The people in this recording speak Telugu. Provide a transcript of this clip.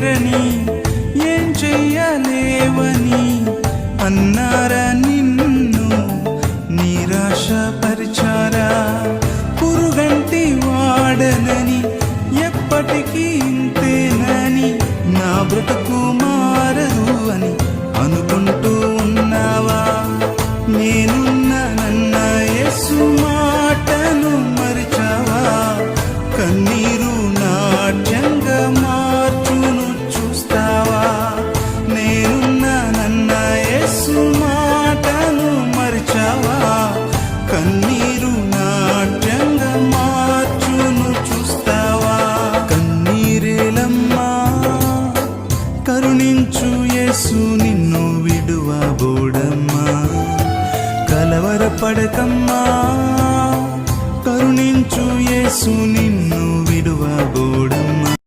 చేరని ఏం చెయ్యలేవని అన్నారా నిన్ను నిరాశపరిచారా? పురుగంటి వాడనని ఎప్పటికీ ఇంతేనని నా బ్రతుకు మారదు అని అనుకుంటూ ఉన్నావా? నేనున్న నన్న యేసు మాటను మరిచావా? కన్నీరు నాట్య కరుణించు యేసు నిన్ను విడువబోడమ్మా కలవరపడకమ్మా కరుణించు యేసు నిన్ను విడు